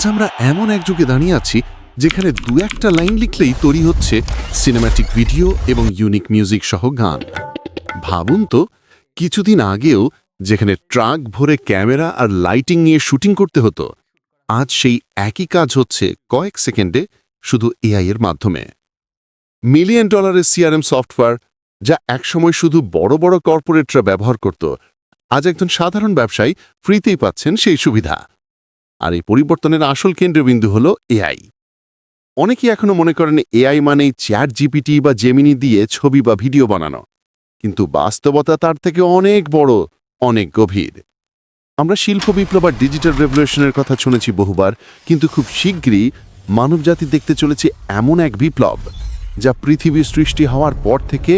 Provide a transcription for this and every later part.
আজ আমরা এমন এক যুগে দাঁড়িয়ে আছি যেখানে দু একটা লাইন লিখলেই তৈরি হচ্ছে সিনেম্যাটিক ভিডিও এবং ইউনিক মিউজিক সহ গান। ভাবুন তো, কিছুদিন আগেও যেখানে ট্রাক ভরে ক্যামেরা আর লাইটিং নিয়ে শুটিং করতে হতো, আজ সেই একই কাজ হচ্ছে কয়েক সেকেন্ডে শুধু এআই এর মাধ্যমে। মিলিয়ন ডলারের সিআরএম সফটওয়্যার যা একসময় শুধু বড় বড় কর্পোরেটরা ব্যবহার করত, আজ একজন সাধারণ ব্যবসায়ী ফ্রিতেই পাচ্ছেন সেই সুবিধা। আর এই পরিবর্তনের আসল কেন্দ্রবিন্দু হল এআই। অনেকেই এখনও মনে করেন এআই মানেই চ্যাট জিপিটি বা জেমিনি দিয়ে ছবি বা ভিডিও বানানো। কিন্তু বাস্তবতা তার থেকে অনেক বড়, অনেক গভীর। আমরা শিল্প বিপ্লব আর ডিজিটাল রেভলিউশনের কথা শুনেছি বহুবার, কিন্তু খুব শীঘ্রই মানবজাতি দেখতে চলেছে এমন এক বিপ্লব, যা পৃথিবীর সৃষ্টি হওয়ার পর থেকে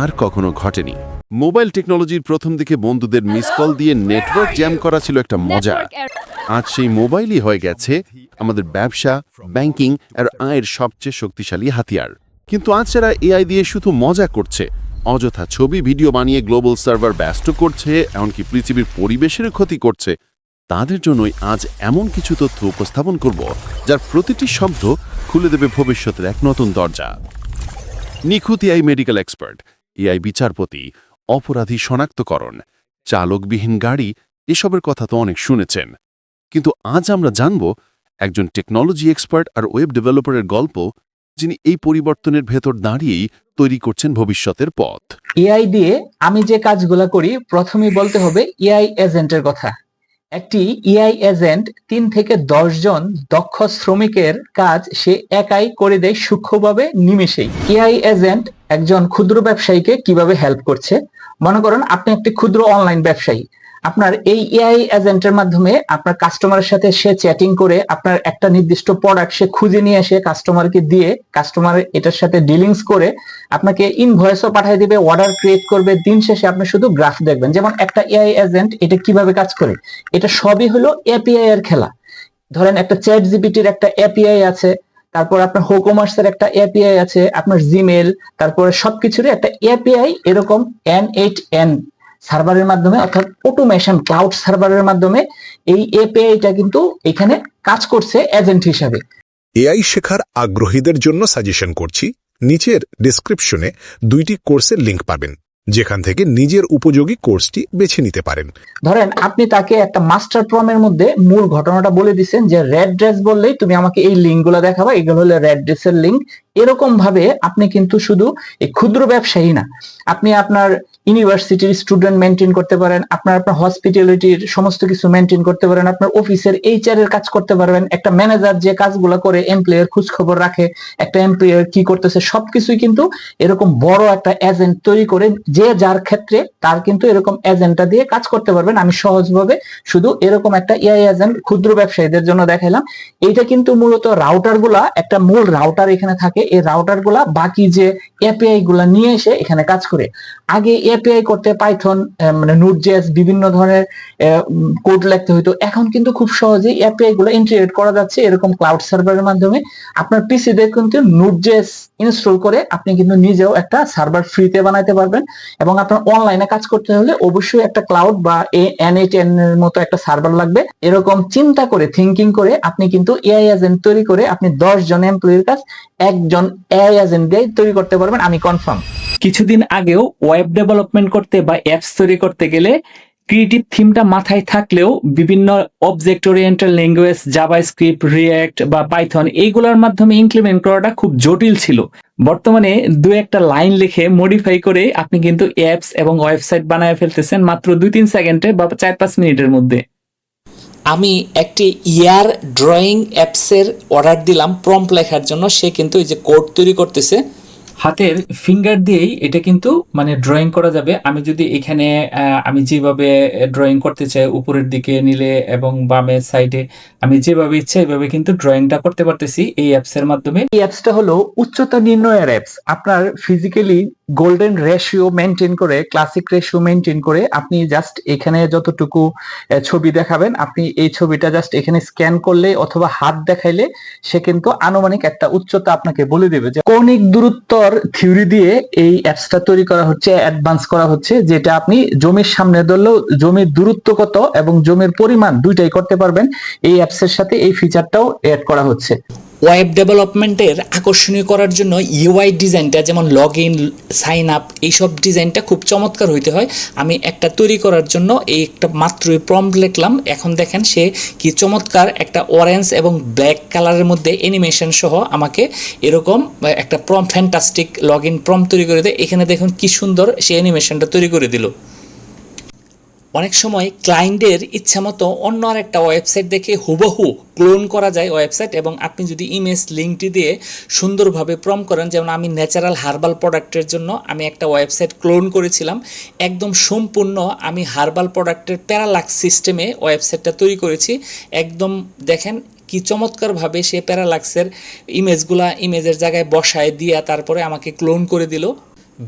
আর কখনো ঘটেনি। মোবাইল টেকনোলজির প্রথম দিকে বন্ধুদের মিস কল দিয়ে নেটওয়ার্ক জ্যাম করা ছিল একটা মজা। আজ সেই মোবাইলই হয়ে গেছে আমাদের ব্যবসা ব্যাংকিং আর আয়ের সবচেয়ে শক্তিশালী হাতিয়ার। কিন্তু আজ যারা এআই দিয়ে শুধু মজা করছে অযথা ছবি ভিডিও বানিয়ে গ্লোবাল সার্ভার ব্যস্ত করছে এমনকি পৃথিবীর পরিবেশের ক্ষতি করছে তাদের জন্যই আজ এমন কিছু তথ্য উপস্থাপন করব যার প্রতিটি শব্দ খুলে দেবে ভবিষ্যতের এক নতুন দরজা। নিখুঁত এআই মেডিকেল এক্সপার্ট এআই বিচারপতি অপরাধী শনাক্তকরণ, চালকবিহীন গাড়ি, এসবের কথা তো অনেক শুনেছেন। কিন্তু আজ আমরা জানব একজন টেকনোলজি এক্সপার্ট আর ওয়েব ডেভেলপারের গল্প, যিনি এই পরিবর্তনের ভেতর দাঁড়িয়েই তৈরি করছেন ভবিষ্যতের পথ। এআই দিয়ে আমি যে কাজগুলা করি, প্রথমেই বলতে হবে এআই এজেন্টের কথা। একটি এআই এজেন্ট তিন থেকে দশ জন দক্ষ শ্রমিকের কাজ সে একাই করে দেয় সূক্ষ্মভাবে নিমেষেই। এআই এজেন্ট একজন ক্ষুদ্র ব্যবসায়ীকে কীভাবে হেল্প করছে? মনে করেন আপনি একটি ক্ষুদ্র অনলাইন ব্যবসায়ী। আপনার এই এআই এজেন্টের মাধ্যমে আপনার কাস্টমারের সাথে সে চ্যাটিং করে আপনার একটা নির্দিষ্ট প্রোডাক্ট সে খুঁজে নিয়ে এসে কাস্টমারকে দিয়ে কাস্টমার এটার সাথে ডিলিংস করে আপনাকে ইনভয়েসও পাঠিয়ে দিবে অর্ডার ক্রিয়েট করবে, দিন শেষে আপনি শুধু গ্রাফ দেখবেন। যেমন একটা এআই এজেন্ট এটা কীভাবে কাজ করে? এটা সবই হলো এপিআই এর খেলা। ধরেন একটা চ্যাট জিপিটির একটা এপিআই আছে তারপর আপনার হোকমার্স এর একটা এপিআই আছে, আপনার জিমেল তারপরে সবকিছুরই একটা এপিআই এরকম এন এইট এন সার্ভারের মাধ্যমে, অর্থাৎ অটোমেশন ক্লাউড সার্ভারের মাধ্যমে এই এপিআইটা কিন্তু এখানে কাজ করছে এজেন্ট হিসাবে। এআই শেখার আগ্রহীদের জন্য সাজেশন করছি, নিচের ডিসক্রিপশনে দুইটি কোর্সের লিংক পাবেন। যেখান থেকে নিজের উপযোগী কোর্সটি বেছে নিতে পারেন। ধরেন, আপনি তাকে একটা মাস্টার প্রমের মধ্যে মূল ঘটনাটা বলে দিচ্ছেন যে রেড ড্রেস বললেই তুমি আমাকে এই লিঙ্ক লিঙ্কগুলো দেখাবা, এগুলো হলো রেড ড্রেসের লিঙ্ক। এরকম ভাবে আপনি কিন্তু শুধু এই ক্ষুদ্র ব্যবসায়ী না, আপনি আপনার ইউনিভার্সিটির স্টুডেন্ট মেনটেন করতে পারেন, আপনার আপনার হসপিটালিটির সমস্ত কিছু মেনটেন করতে পারেন, আপনার অফিসের এইচআর এর কাজ করতে পারবেন, একটা ম্যানেজার যে কাজগুলো করে এমপ্লয়ের খোঁজ খবর রাখে, একটা এমপ্লয়ার কি করতেছে, সবকিছুই কিন্তু এরকম বড় একটা এজেন্ট তৈরি করে যে যার ক্ষেত্রে তার কিন্তু এরকম এজেন্টটা দিয়ে কাজ করতে পারবেন। আমি সহজভাবে শুধু এরকম একটা এআই এজেন্ট ক্ষুদ্র ব্যবসায়ীদের জন্য দেখাইলাম। এইটা কিন্তু মূলত রাউটারগুলা, একটা মূল রাউটার এখানে থাকে। এই রাউটারগুলা বাকি যে এপিআই গুলা নিয়ে এসে এখানে কাজ করে। আগে এপিআই করতে পাইথন মানে নুটজেস বিভিন্ন ধরনের কোড লিখতে হইতো। এখন কিন্তু খুব সহজেই এপিআই গুলো ইন্টিগ্রেট করা যাচ্ছে এরকম ক্লাউড সার্ভারের মাধ্যমে। আপনার পিসিতে কিন্তু নোটজেস ইনস্টল করে আপনি কিন্তু নিজেও একটা সার্ভার ফ্রিতে বানাইতে পারবেন এবং আপনার অনলাইনে কাজ করতে হলে অবশ্যই একটা ক্লাউড বা এন এইট এন এর মতো একটা সার্ভার লাগবে। এরকম চিন্তা করে থিঙ্কিং করে আপনি কিন্তু এআই এজেন্ট তৈরি করে আপনি দশ জন এমপ্লয়ির কাজ একজন এআই এজেন্ট দিয়ে তৈরি করতে পারবেন, আমি কনফার্ম কিছুদিন আগেও ওয়েব ডেভেলপমেন্ট করতে বা অ্যাপস তৈরি করতে গেলে ক্রিয়েটিভ থিমটা মাথায় থাকলেও বিভিন্ন object oriental language JavaScript React বা পাইথন এইগুলোর মাধ্যমে ইমপ্লিমেন্ট করাটা খুব জটিল ছিল। বর্তমানে দু একটা লাইন লিখে মডিফাই করে আপনি কিন্তু অ্যাপস এবং ওয়েবসাইট বানায় ফেলতেছেন মাত্র দুই তিন সেকেন্ডে বা চার পাঁচ মিনিটের মধ্যে। আমি একটি ইয়ার ড্রয়িং অ্যাপসের অর্ডার দিলাম প্রম্পট লেখার জন্য। সে কিন্তু এই যে কোড তৈরি করতেছে হাতের ফিঙ্গার দিয়েই এটা কিন্তু মানে ড্রয়িং করা যাবে। আমি যদি এখানে আমি যেভাবে ড্রয়িং করতে চাই, উপরের দিকে নিলে এবং বামের সাইডে আমি যেভাবে ইচ্ছা এভাবে কিন্তু ড্রয়িংটা করতে পারতেছি এই অ্যাপস এর মাধ্যমে। এই অ্যাপসটা হলো উচ্চতা নির্ণয়ের অ্যাপস আপনার ফিজিক্যালি গোল্ডেন রেশিও মেনটেন করে ক্লাসিক রেশিও মেনটেন করে আপনি জাস্ট এখানে যতটুকু ছবি দেখাবেন, আপনি এই ছবিটা জাস্ট এখানে স্ক্যান করলে অথবা হাত দেখাইলে সে কিন্তু আনুমানিক একটা উচ্চতা আপনাকে বলে দেবে যে কৌণিক দূরত্বর থিওরি দিয়ে এই অ্যাপসটা তৈরি করা হচ্ছে অ্যাডভান্স করা হচ্ছে, যেটা আপনি জমির সামনে ধরলেও জমির দূরত্ব কত এবং জমির পরিমাণ দুইটাই করতে পারবেন, এই অ্যাপসের সাথে এই ফিচারটাও এড করা হচ্ছে। ওয়েব ডেভেলপমেন্টের আকর্ষণীয় করার জন্য ইউআই ডিজাইনটা, যেমন লগ ইন সাইন আপ এইসব ডিজাইনটা খুব চমৎকার হইতে হয়। আমি একটা তৈরি করার জন্য এই একটা মাত্রই প্রম্পট লিখলাম। এখন দেখেন সে কি চমৎকার একটা অরেঞ্জ এবং ব্ল্যাক কালারের মধ্যে অ্যানিমেশন সহ আমাকে এরকম একটা form fantastic log in form তৈরি করে দেয়। এখানে দেখুন কি সুন্দর সে অ্যানিমেশনটা তৈরি করে দিল। অনেক সময় ক্লায়েন্টের ইচ্ছা মতো অন্য আর একটা ওয়েবসাইট দেখে হুবহু ক্লোন করা যায় ওয়েবসাইট এবং আপনি যদি ইমেজ লিঙ্কটি দিয়ে সুন্দরভাবে প্রম করেন, যেমন আমি ন্যাচারাল হার্বাল প্রোডাক্টের জন্য আমি একটা ওয়েবসাইট ক্লোন করেছিলাম, একদম সম্পূর্ণ আমি হার্বাল প্রোডাক্টের প্যারালাক্স সিস্টেমে ওয়েবসাইটটা তৈরি করেছি। একদম দেখেন কি চমৎকারভাবে সে প্যারালাক্সের ইমেজগুলা ইমেজের জায়গায় বসায় দিয়া তারপরে আমাকে ক্লোন করে দিল।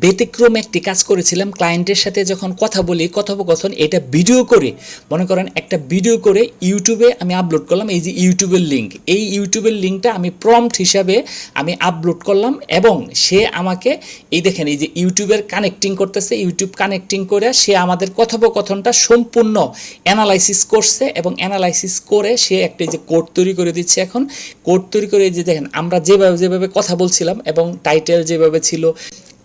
ব্যতিক্রম একটি কাজ করেছিলাম ক্লায়েন্টের সাথে যখন কথা বলি, কথোপকথন, এটা ভিডিও করে, মনে করেন একটা ভিডিও করে ইউটিউবে আমি আপলোড করলাম, এই যে ইউটিউবের লিঙ্ক এই ইউটিউবের লিঙ্কটা আমি প্রম্পট হিসাবে আমি আপলোড করলাম এবং সে আমাকে, এই দেখেন, এই যে ইউটিউবের কানেক্টিং করতেছে ইউটিউব কানেক্টিং করে সে আমাদের কথোপকথনটা সম্পূর্ণ অ্যানালাইসিস করছে এবং অ্যানালাইসিস করে সে একটা যে কোড তৈরি করে দিচ্ছে এখন। কোড তৈরি করে যে দেখেন, আমরা যেভাবে যেভাবে কথা বলছিলাম এবং টাইটেল যেভাবে ছিল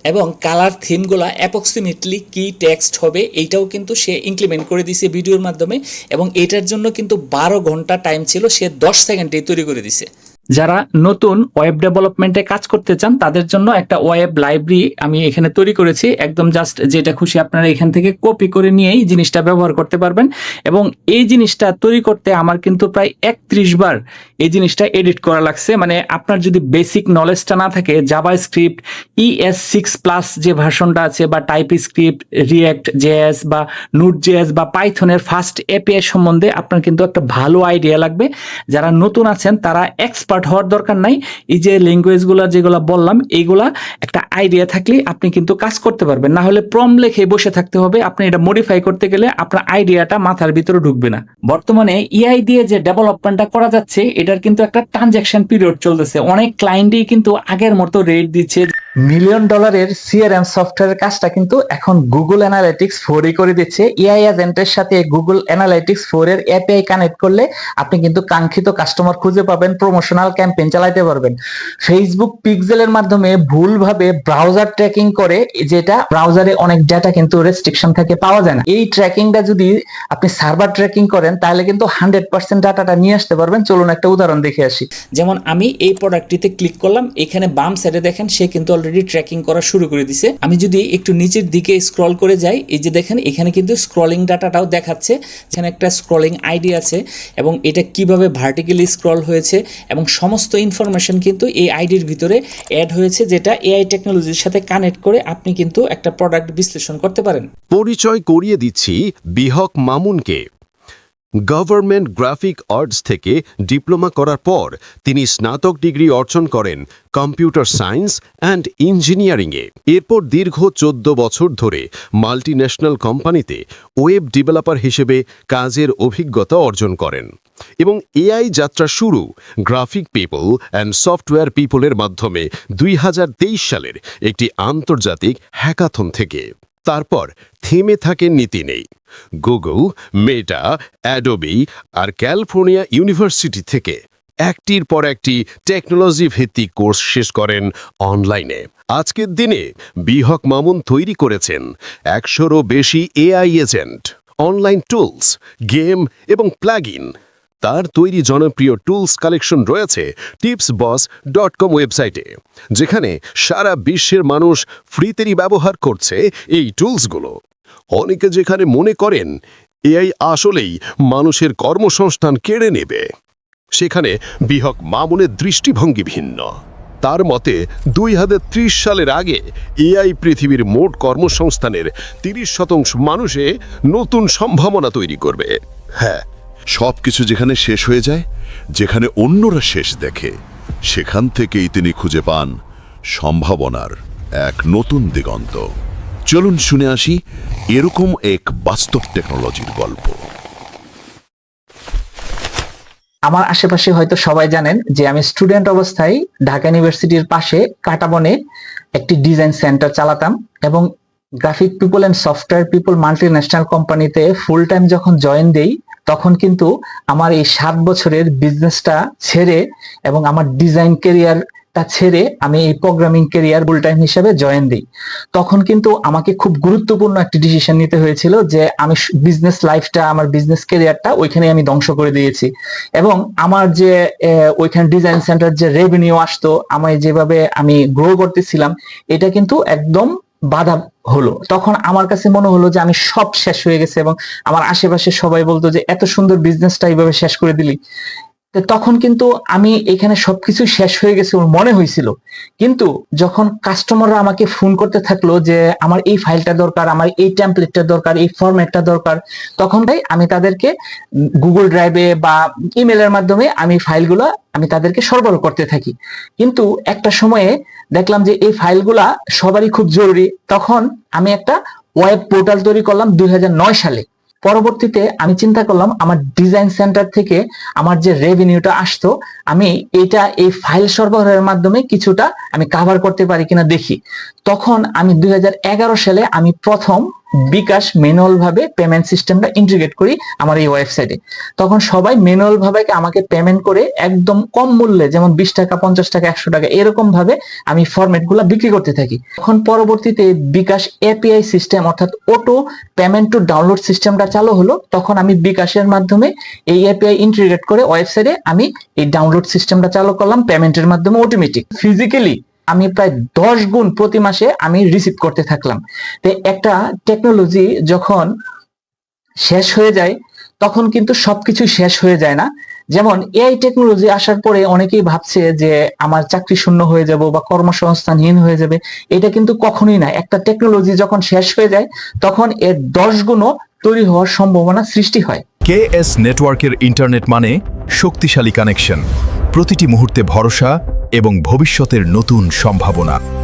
এবং কালার থিমগুলো অ্যাপ্রক্সিমেটলি কি টেক্সট হবে এইটাও কিন্তু সে ইমপ্লিমেন্ট করে দিছে ভিডিওর মাধ্যমে এবং এটার জন্য কিন্তু বারো ঘণ্টা টাইম ছিল, সে দশ সেকেন্ডেই তৈরি করে দিছে যারা নতুন ওয়েব ডেভেলপমেন্টে কাজ করতে চান, তাদের জন্য একটা ওয়েব লাইব্রেরি আমি এখানে তৈরি করেছি। একদম জাস্ট যেটা খুশি আপনারা এখান থেকে কপি করে নিয়েই জিনিসটা ব্যবহার করতে পারবেন। এবং এই জিনিসটা তৈরি করতে আমার কিন্তু প্রায় একত্রিশ বার এই জিনিসটা এডিট করা লাগছে। মানে আপনার যদি বেসিক নলেজটা না থাকে JavaScript ES six plus যে ভার্সনটা আছে বা টাইপ স্ক্রিপ্ট রিয়েক্ট জেএস বা নুট জেএস বা পাইথনের ফার্স্ট এপিআই সম্বন্ধে আপনার কিন্তু একটা ভালো আইডিয়া লাগবে। যারা নতুন আছেন, তারা এক্সপার্ট হওয়ার দরকার নাই। এই যে ল্যাঙ্গুয়েজগুলো যেগুলো বললাম এইগুলা একটা আইডিয়া থাকলে আপনি কিন্তু কাজ করতে পারবেন। না হলে প্রম লেখে বসে থাকতে হবে। আপনি এটা মডিফাই করতে গেলে আপনার আইডিয়াটা মাথার ভিতরে ঢুকবে না। বর্তমানে ইআই দিয়ে যে ডেভেলপমেন্টটা করা যাচ্ছে, এটার কিন্তু একটা ট্রানজ্যাকশন পিরিয়ড চলতেছে। অনেক ক্লায়েন্টই কিন্তু আগের মতো রেট দিচ্ছে। মিলিয়ন ডলারের সিআরএম সফটওয়্যারের কাজটা কিন্তু এখন গুগল অ্যানালিটিক্স ফোরই করে দিচ্ছে। এআই এজেন্টের সাথে গুগল অ্যানালিটিক্স ফোর এর এপিআই কানেক্ট করলে আপনি কিন্তু কাঙ্ক্ষিত কাস্টমার খুঁজে পাবেন প্রমোশনাল ক্যাম্পেইন চালাতে পারবেন। ফেসবুক পিক্সেলের মাধ্যমে ভুলভাবে ব্রাউজার ট্র্যাকিং করে, যেটা ব্রাউজারে অনেক ডাটা কিন্তু রেস্ট্রিকশন থাকে, পাওয়া যায় না। এই ট্র্যাকিংটা যদি আপনি সার্ভার ট্র্যাকিং করেন, তাহলে কিন্তু হান্ড্রেড পার্সেন্ট ডাটাটা নিয়ে আসতে পারবেন। চলুন একটা উদাহরণ দেখে আসি। যেমন আমি এই প্রোডাক্টটিতে ক্লিক করলাম, এখানে বাম সাইডে দেখেন, সে কিন্তু অলরেডি ট্র্যাকিং করা শুরু করে দিছে। আমি যদি একটু নিচের দিকে স্ক্রল করে যাই, এই যে দেখেন, এখানে কিন্তু স্ক্রলিং ডাটাটাও দেখাচ্ছে। এখানে একটা স্ক্রলিং আইডি আছে এবং এটা কীভাবে ভার্টিক্যালি স্ক্রল হয়েছে এবং সমস্ত ইনফরমেশন কিন্তু এই আইডির ভিতরে অ্যাড হয়েছে, যেটা এআই টেকনোলজির সাথে কানেক্ট করে আপনি কিন্তু একটা প্রোডাক্ট বিশ্লেষণ করতে পারেন। পরিচয় করিয়ে দিচ্ছি বিহক মামুনকে। গভর্নমেন্ট গ্রাফিক আর্টস থেকে ডিপ্লোমা করার পর তিনি স্নাতক ডিগ্রি অর্জন করেন কম্পিউটার সায়েন্স অ্যান্ড ইঞ্জিনিয়ারিংয়ে। এরপর দীর্ঘ চোদ্দ বছর ধরে মাল্টিন্যাশনাল কোম্পানিতে ওয়েব ডেভেলপার হিসেবে কাজের অভিজ্ঞতা অর্জন করেন এবং এআই যাত্রা শুরু গ্রাফিক পিপল অ্যান্ড সফটওয়্যার পিপলের মাধ্যমে দুই হাজার তেইশ সালের একটি আন্তর্জাতিক হ্যাকাথন থেকে। তারপর থেমে থাকেন নীতি নেই। গুগল মেটা অ্যাডোবি আর ক্যালিফোর্নিয়া ইউনিভার্সিটি থেকে একটির পর একটি টেকনোলজি ভিত্তিক কোর্স শেষ করেন অনলাইনে আজকের দিনে বিহক মামুন তৈরি করেছেন একশোরও বেশি AI agent online tools game এবং প্লাগইন তার তৈরি জনপ্রিয় টুলস কালেকশন রয়েছে টিপস বস ডট কম ওয়েবসাইটে, যেখানে সারা বিশ্বের মানুষ ফ্রিতেরই ব্যবহার করছে এই টুলসগুলো। অনেকে যেখানে মনে করেন, এআই আসলেই মানুষের কর্মসংস্থান কেড়ে নেবে। সেখানে বিহক মামুনের দৃষ্টিভঙ্গি ভিন্ন। তার মতে, দুই হাজার ত্রিশ সালের আগে এআই পৃথিবীর মোট কর্মসংস্থানের তিরিশ শতাংশ মানুষে নতুন সম্ভাবনা তৈরি করবে। হ্যাঁ সবকিছু যেখানে শেষ হয়ে যায়, যেখানে অন্যরা শেষ দেখে, সেখান থেকেই তিনি খুঁজে পান সম্ভাবনার এক নতুন দিগন্ত। চলুন শুনে আসি এরকম এক বাস্তব টেকনোলজির গল্প। আমার আশেপাশে হয়তো সবাই জানেন যে আমি স্টুডেন্ট অবস্থায় ঢাকা ইউনিভার্সিটির পাশে কাটাবনে একটি ডিজাইন সেন্টার চালাতাম এবং graphic people and software people multi national কোম্পানিতে ফুল টাইম যখন জয়েন দেই তখন কিন্তু আমার এই সাত বছরের বিজনেসটা ছেড়ে এবং আমার ডিজাইন কেরিয়ারটা ছেড়ে আমি এই প্রোগ্রামিং কেরিয়ার ফুল টাইম হিসেবে জয়েন দিই। তখন কিন্তু আমাকে খুব গুরুত্বপূর্ণ একটি ডিসিশন নিতে হয়েছিল যে আমি বিজনেস লাইফটা আমার বিজনেস কেরিয়ারটা ওইখানে আমি ধ্বংস করে দিয়েছি। এবং আমার যে ওইখানে ডিজাইন সেন্টার যে রেভিনিউ আসতো আমি যেভাবে আমি গ্রো করতেছিলাম, এটা কিন্তু একদম বাধা হলো। তখন আমার কাছে মনে হলো যে আমি সব শেষ হয়ে গেছে এবং আমার আশেপাশে সবাই বলতো যে, এত সুন্দর বিজনেসটা এইভাবে শেষ করে দিলি। তো তখন কিন্তু আমি এখানে সবকিছু শেষ হয়ে গেছে মনে হয়েছিল। কিন্তু যখন কাস্টমাররা আমাকে ফোন করতে থাকল যে আমার এই ফাইলটা দরকার, আমার এই টেমপ্লেটটা দরকার, এই ফরম্যাটটা দরকার, তখন ভাই আমি তাদেরকে গুগল ড্রাইভে বা ইমেলের মাধ্যমে আমি ফাইলগুলো আমি তাদেরকে সরবরাহ করতে থাকি। কিন্তু একটা সময়ে দেখলাম যে এই ফাইলগুলা সবারই খুব জরুরি। তখন আমি একটা ওয়েব পোর্টাল তৈরি করলাম দুই হাজার নয় সালে। পরবর্তীতে আমি চিন্তা করলাম, আমার ডিজাইন সেন্টার থেকে আমার যে রেভিনিউটা আসতো, আমি এটা এই ফাইল সরবরাহের মাধ্যমে কিছুটা আমি কাভার করতে পারি কিনা দেখি। তখন আমি দুই হাজার এগারো সালে আমি প্রথম বিকাশ ম্যানুয়াল ভাবে পেমেন্ট সিস্টেমটা ইন্টিগ্রেট করি আমার এই ওয়েবসাইটে তখন সবাই ম্যানুয়াল ভাবে আমাকে পেমেন্ট করে একদম কম মূল্যে, যেমন বিশ টাকা, পঞ্চাশ টাকা, একশো টাকা এরকম ভাবে আমি ফরম্যাটগুলা বিক্রি করতে থাকি। তখন পরবর্তীতে বিকাশ এপিআই সিস্টেম অর্থাৎ অটো পেমেন্ট টু ডাউনলোড সিস্টেমটা চালু হলো, তখন আমি বিকাশের মাধ্যমে এই এপিআই ইন্টিগ্রেট করে ওয়েবসাইটে আমি এই ডাউনলোড সিস্টেমটা চালু করলাম পেমেন্টের মাধ্যমে অটোমেটিক ফিজিক্যালি আমি প্রায় দশ গুণ প্রতি মাসে আমি রিসিভ করতে থাকলাম। তো একটা টেকনোলজি যখন শেষ হয়ে যায়, তখন কিন্তু সবকিছু শেষ হয়ে যায় না। যেমন এআই টেকনোলজি আসার পরে অনেকেই ভাবছে যে আমার চাকরি শূন্য হয়ে যাব বা কর্মসংস্থানহীন হয়ে যাবে। এটা কিন্তু কখনোই না। একটা টেকনোলজি যখন শেষ হয়ে যায়, তখন এর দশ গুণও তৈরি হওয়ার সম্ভাবনা সৃষ্টি হয়। কেএস নেটওয়ার্কের ইন্টারনেট মানে শক্তিশালী কানেকশন প্রতিটি মুহূর্তে ভরসা এবং ভবিষ্যতের নতুন সম্ভাবনা।